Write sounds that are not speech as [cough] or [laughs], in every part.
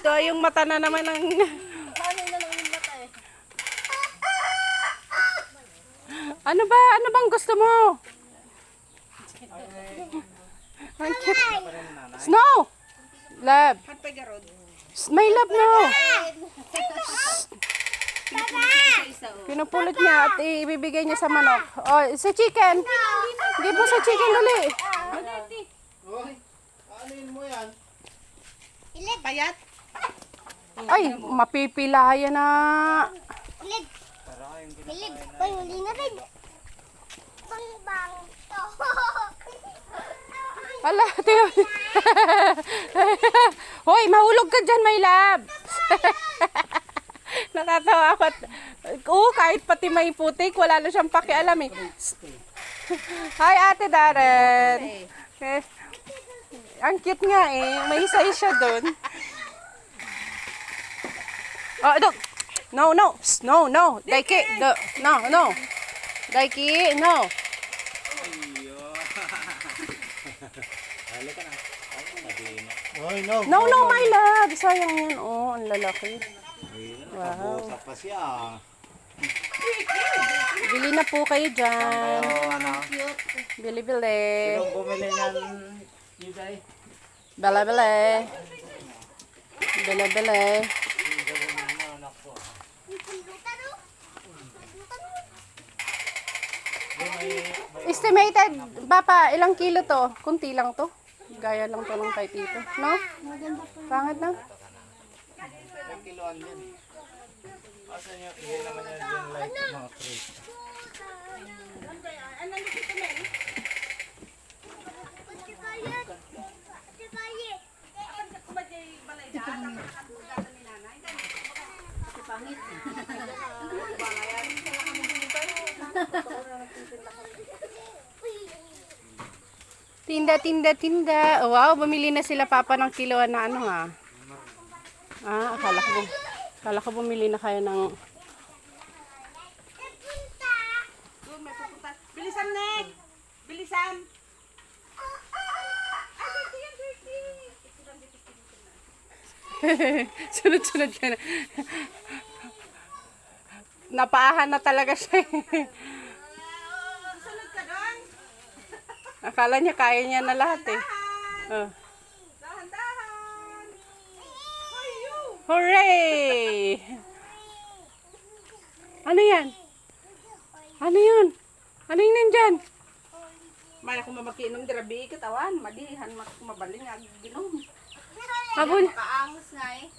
To, yung mata na naman ng... Paano na lang yung mata eh? Ano ba? Ano bang gusto mo? Ang cute. Snow! Love. May love no. Pinupulot niya at ibibigay niya sa manok. Oh, sa chicken. Hindi po sa chicken dali. Hoy, anin mo yan? Payat? Ay, mapipilayan na. Ilig. Ilig. Uy, huli na rin. Bang bang. [laughs] Ala, tiyo. [laughs] Hoy, mahulog ka dyan, my love. [laughs] Natatawa ako. Oo, kahit pati may putik, wala na siyang pakialam eh. Hi, Ate Darren. Eh, ang cute nga eh. May isa siya doon. Oh, look. No, no. No, no. Daiki. The, no, no. Daiki, no. Hoy, no. No, no, my love. Sayang yan. Oh, ang lalaki. Wow. Pa siya. Bili na po kayo dyan. Bili, bili. yung bumili ng. Bili, bili. Bili, bili. Estimated, Papa, ilang kilo to? Kunti lang to. Gaya lang to ng kay Tito. No? Pangit na. Ilang kiloan yan. Asan yung, hindi naman yan yung like mga crate. Tinda, tinda, tinda. Wow, bumili na sila Papa ng kilo na ano ha. Ah, akala ko, akala ko bumili na kayo ng... Bilisan, Ned! Bilisan! [laughs] Sunod-sunod ka na. Napaahan na talaga siya. eh. Akala niya kaya niya na lahat eh. Oh. Hooray! Ano yan? Ano yun? Ano yung nandyan? May ako mamakinom dirabi katawan, madihan mabaling ag ginom. Habul, Kaangus nga eh.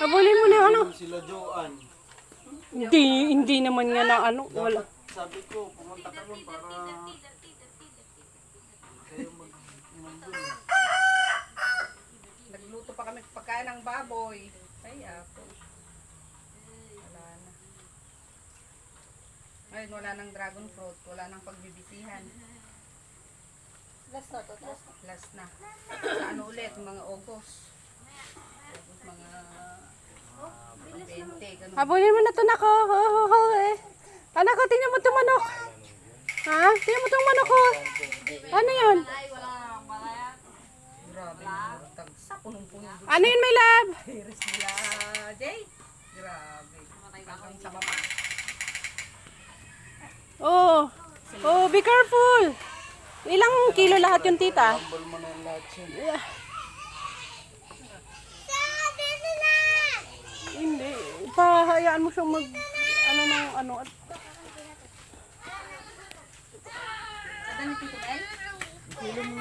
Habulin mo na yung ano. Sila Joan. Hindi, hindi naman nga na ano. Wala. Sabi ko, pumunta ka doon para Nagluto pa kami pagkain ng baboy. Ay, ako. Wala na. Ngayon, wala nang dragon fruit. Wala nang pagbibisihan. Last na to. Last na. Sa ano ulit? Mga August. August, mga... mga 20, ganun. Habulin mo na to nako. Oh, oh, oh, eh. Anak ko, tingnan mo itong manok. Ha? Tingnan mo itong manok ko. Ano yun? Ano yun, my love? Oh. Oh, be careful. Ilang kilo lahat yung tita? Ball mo na yung lahat siya. Hindi. Pahayaan mo siyang mag... Ano ng ano. At dami tito,